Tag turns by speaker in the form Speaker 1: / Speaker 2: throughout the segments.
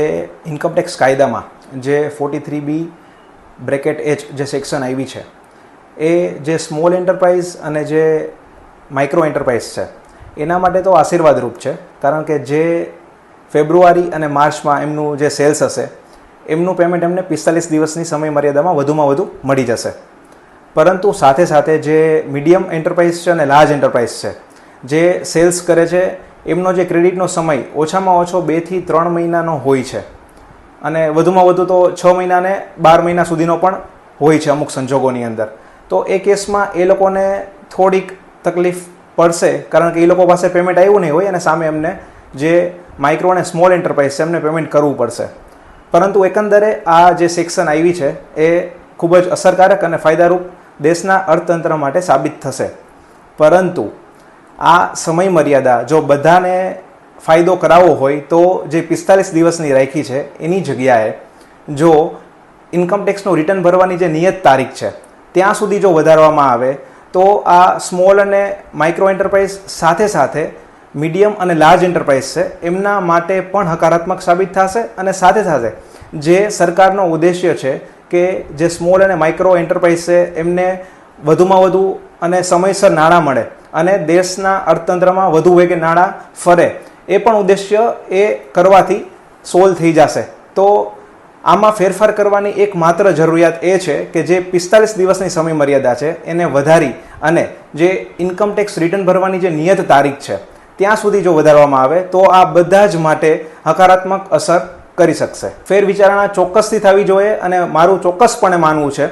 Speaker 1: એ income tax કાયદામાં જે forty three B bracket H જે સેક્શન આવી છે, એ જે સ્મોલ એન્ટરપ્રાઇઝ અને જે માઇક્રો એન્ટરપ્રાઇઝ છે, એના માટે તો આશીર્વાદરૂપ છે, કારણ કે જે ફેબ્રુઆરી અને માર્ચમાં એમનું જે સેલ્સ હશે, એમનું પેમેન્ટ એમને પિસ્તાલીસ દિવસની સમય મર્યાદામાં વધુમાં વધુ મળી જશે. પરંતુ સાથે સાથે જે મીડિયમ એન્ટરપ્રાઇઝ છે અને લાર્જ એન્ટરપ્રાઇઝ છે, જે સેલ્સ કરે છે એમનો જે ક્રેડિટનો સમય ઓછામાં ઓછો બેથી ત્રણ મહિનાનો હોય છે. અને વધુમાં વધુ તો છ મહિનાને બાર મહિના સુધીનો પણ હોય છે અમુક સંજોગોની અંદર. તો એ કેસમાં એ લોકોને થોડીક તકલીફ પડશે, કારણ કે એ લોકો પાસે પેમેન્ટ આવ્યું નહીં હોય અને સામે એમને જે માઇક્રો અને સ્મોલ એન્ટરપ્રાઇઝ છે એમને પેમેન્ટ કરવું પડશે. પરંતુ એકંદરે આ જે સેક્શન આવી છે એ ખૂબ જ અસરકારક અને ફાયદારૂપ દેશના અર્થતંત્ર માટે સાબિત થશે. પરંતુ આ સમય મર્યાદા જો બધાને ફાયદો કરાવવો હોય, તો જે પિસ્તાલીસ દિવસની રાખી છે, એની જગ્યાએ જો ઇન્કમટેક્સનું રિટર્ન ભરવાની જે નિયત તારીખ છે, ત્યાં સુધી જો વધારવામાં આવે, તો આ સ્મોલ અને માઇક્રો એન્ટરપ્રાઇઝ સાથે સાથે મીડિયમ અને લાર્જ એન્ટરપ્રાઇઝ છે, એમના માટે પણ હકારાત્મક સાબિત થશે અને સાથે સાથે જે સરકારનો ઉદ્દેશ્ય છે કે જે સ્મોલ અને માઇક્રો એન્ટરપ્રાઇઝ છે, એમને વધુમાં વધુ અને સમયસર નાણાં મળે અને દેશના અર્થતંત્રમાં વધુ વેગે નાણાં ફરે. એ પણ ઉદ્દેશ્ય એ કરવાથી સોલ્વ થઈ જશે. તો આમાં ફેરફાર કરવાની એક માત્ર જરૂરિયાત એ છે કે જે પિસ્તાલીસ દિવસની સમય મર્યાદા છે, એને વધારી અને જે ઇન્કમ ટેક્સ રિટર્ન ભરવાની જે નિયત તારીખ છે, ત્યાં સુધી જો વધારવામાં આવે, તો આ બધા જ માટે હકારાત્મક અસર કરી શકશે. ફેર વિચારણા ચોક્કસથી થવી જોઈએ અને મારું ચોક્કસપણે માનવું છે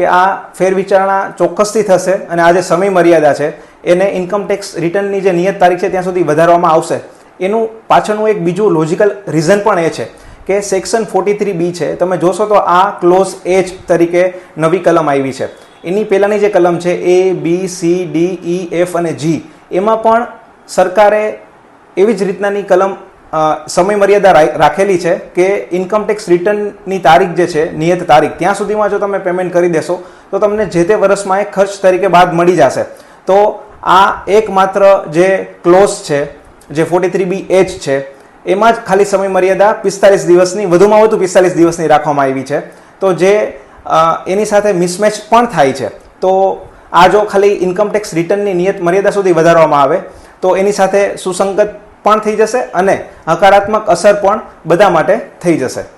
Speaker 1: કે આ ફેરવિચારણા ચોક્કસથી થશે અને આ જે સમય મર્યાદા છે, એને ઇન્કમટેક્સ રિટર્નની જે નિયત તારીખ છે ત્યાં સુધી વધારવામાં આવશે. એનું પાછળનું એક બીજું લોજિકલ રીઝન પણ એ છે કે સેક્શન ફોર્ટી થ્રી બી છે, તમે જોશો તો આ ક્લોઝ એચ તરીકે નવી કલમ આવી છે. એની પહેલાંની જે કલમ છે A B C D E F અને જી એમાં પણ સરકારે એવી જ રીતનાની કલમ સમય મર્યાદા રાખેલી છે કે ઇન્કમ ટેક્સ રિટર્નની તારીખ જે છે, નિયત તારીખ, ત્યાં સુધીમાં જો તમે પેમેન્ટ કરી દેશો, તો તમને જે તે વર્ષમાં એ ખર્ચ તરીકે બાદ મળી જશે. તો આ એકમાત્ર જે ક્લોઝ છે, જે ફોર્ટી થ્રી બી એચ છે, એમાં જ ખાલી સમય મર્યાદા પિસ્તાલીસ દિવસની, વધુમાં વધુ પિસ્તાલીસ દિવસની રાખવામાં આવી છે. તો જે એની સાથે મિસમેચ પણ થાય છે. તો આ જો ખાલી ઇન્કમ ટેક્સ રિટર્નની નિયત મર્યાદા સુધી વધારવામાં આવે, તો એની સાથે સુસંગત પણ થઈ જશે અને હકારાત્મક અસર પણ બધા માટે થઈ જશે.